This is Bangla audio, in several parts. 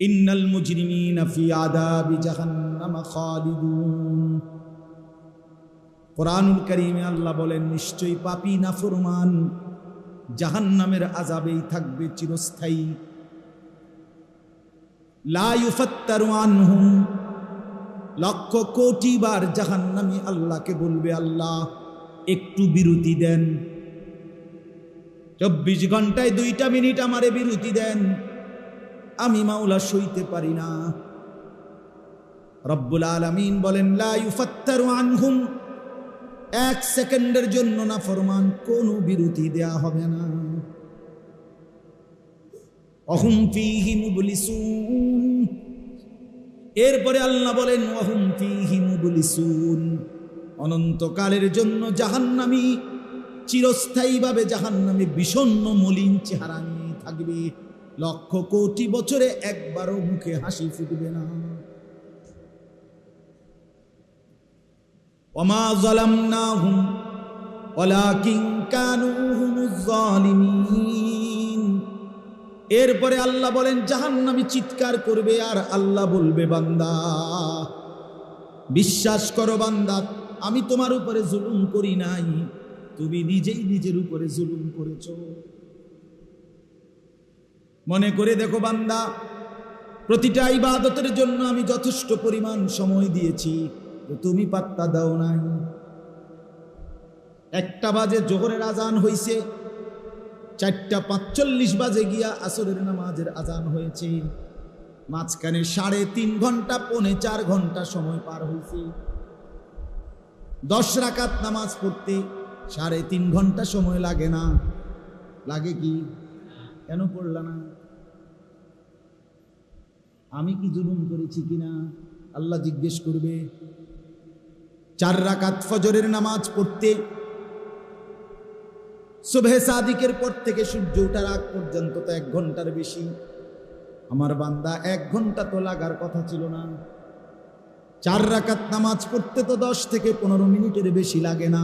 ইন্নাল মুজরিমিনা ফি আদাবি জাহান্নাম খালিদুন। কোরআনুল কারীমে আল্লাহ বলেন, নিশ্চয়ই পাপী নাফরমান জাহান্নামের আজাবেই থাকবে চিরস্থায়ী। লা ইউফাত্তারু আনহুম, লক্ষ কোটি বার জাহান্নামী আল্লাহকে বলবে, আল্লাহ, একটু বিরতি দেন। চব্বিশ ঘন্টায় দুইটা মিনিট আমারে বিরতি দেন। আমি মাওলা সইতে পারি না। রব্বুল আলামিন বলেন, লা ইউফাত্তারু আনহুম। এক সেকেন্ডের জন্য না ফরমান, কোনো বিরতি দেয়া হবে না। অহুম ফিহি এরপরে আল্লাহ বলেন, অহুম ফিহি মুবলিসুন। অনন্তকালের জন্য জাহান্নামী, চিরস্থায়ীভাবে জাহান্নামে বিষণ্ণ মলিন চেহারা নিয়ে থাকবে। লক্ষ কোটি বছরে একবারও মুখে হাসি ফুটবে না। ওমা জালামনাহুম ওয়ালাকিন কানু হুমুজ জালিমিন। এরপরে আল্লাহ বলেন, জাহান্নামী চিৎকার করবে আর আল্লাহ বলবে, বান্দা, বিশ্বাস করো বান্দা, আমি তোমার উপরে জুলুম করি নাই, তুমি নিজেই নিজের উপরে জুলুম করেছ। মনে করে দেখো বান্দা, প্রতিটা ইবাদতের জন্য আমি যথেষ্ট পরিমাণ সময় দিয়েছি তুমি পাত্তা দাও নাই। একটা বাজে জোহরের আজান হইছে, চারটা পাঁচচল্লিশ বাজে গিয়া আসরের নামাজের আজান হয়েছে। মাঝখানে সাড়ে তিন ঘণ্টা, পৌনে চার ঘণ্টা সময় পার হয়েছে দশ রাকাত নামাজ পড়তে সাড়ে তিন ঘণ্টা সময় লাগে না। লাগে কি? কেন পড়লা না? আমি কি জুলুম করেছি কিনা? আল্লাহ জিজ্ঞেস করবে, চার রাকাত ফজরের নামাজ পড়তে, সুবহে সাদিকের পর থেকে সূর্য ওঠার আগ পর্যন্ত তো এক ঘণ্টার বেশি। আমার বান্দা, এক ঘণ্টা তো লাগার কথা ছিল না। চার রাকাত নামাজ পড়তে তো দশ থেকে পনেরো মিনিটের বেশি লাগে না।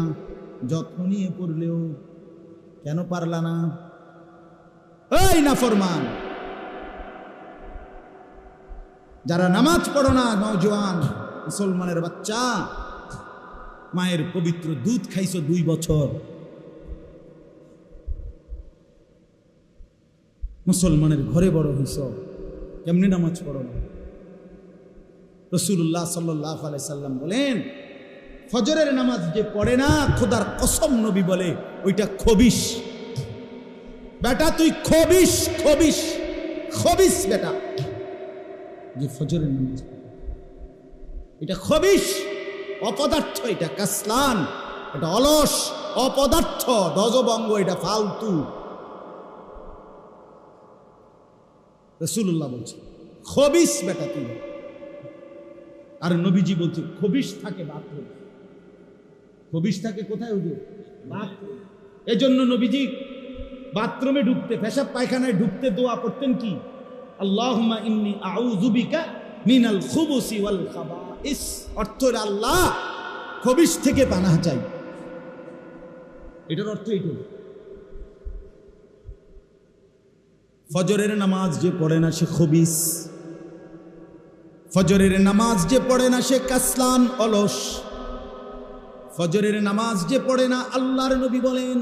যত্ন নিয়ে পড়লেও কেন পারলা না? এই না ফরমান। যারা নামাজ পড়ো না নজওয়ান মুসলমানের বাচ্চা, মায়ের পবিত্র দুধ খাইছো দুই বছর। মুসলমানের ঘরে বড় হইস কেমনি নামাজ পড়ো না? রসুল্লাহ সাল্লাহ সাল্লাম বলেন, ফজরের নামাজ যে পড়ে না, খোদার কসম নবী বলে, ওইটা খবিস বেটা, তুই খবিস খবিস খবিস বেটা। যে ফজরের নামাজ। এটা খবিস অপদার্থ, এটা কাসলান, এটা অলস, অপদার্থ, দজবঙ্গ, এটা ফালতু। রসুল্লাহ বলছে খবিস বেটা তুই। আর নবীজি বলছে খবিস থাকে বাথরুম খবিস থাকে কোথায় হুজুর? বাথরুম এজন্য নবীজি বাথরুমে ঢুকতে, পেশাব পায়খানায় ঢুকতে দোয়া করতেন কি? আউযু মিনাল আল্লাহ থেকে চাই। এটার অর্থ ফজরের নামাজ যে পড়ে না সে ফজরের নামাজ যে পড়ে না সে কাসলান অলস। ফজরের নামাজ যে পড়ে না আল্লাহর নবী বলেন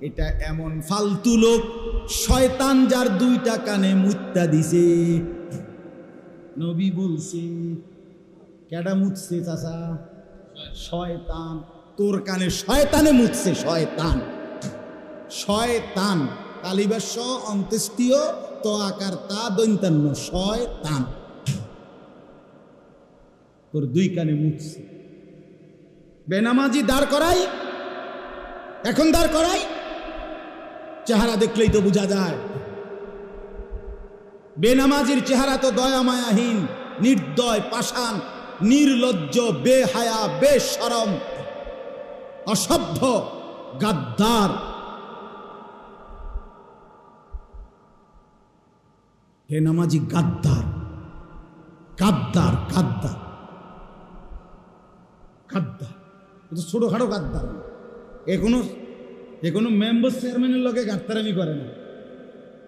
এটা এমন ফালতু লোক, শয়তান যার দুইটা কানে মুত্তা দিছে। নবী বলছে, কেডা মুতছে চাচা? শয়তান, তোর কানে শয়তানে মুতছে, শয়তান। শয়তান তালিবাস অন্ত্যেষ্টীয় তো আকার তা দৈন্তান্ন শয়তান। তোর দুই কানে মুতছে। বেনামাজি দাঁড় করাই, এখন দাঁড় করাই, চেহারা দেখলেই তো বোঝা যায়। বেনামাজির চেহারা তো দয়া মায়াহীন নির্দয়, পাষাণ, নির্লজ্জ, বেহায়া, বেসরম, অসভ্য, গাদ্দার। বেনামাজি গাদ্দার গাদ্দার গাদ্দার। গাদ্দার ছোটখাটো গাদ্দার এ কোনো এ কোনো মেম্বার চেয়ারম্যানের লগে গাদ্দারামি করে না।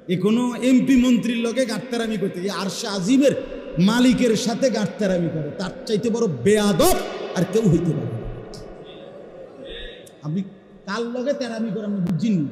এ কোনো এমপি মন্ত্রীর লগে গাদ্দারামি করতে আর আরশা আজিমের মালিকের সাথে গাদ্দারামি করে। তার চাইতে বড় বেয়াদব আর কেউ হইতে পারে আমি কার লগে তেরামি করে আমি বুঝিনি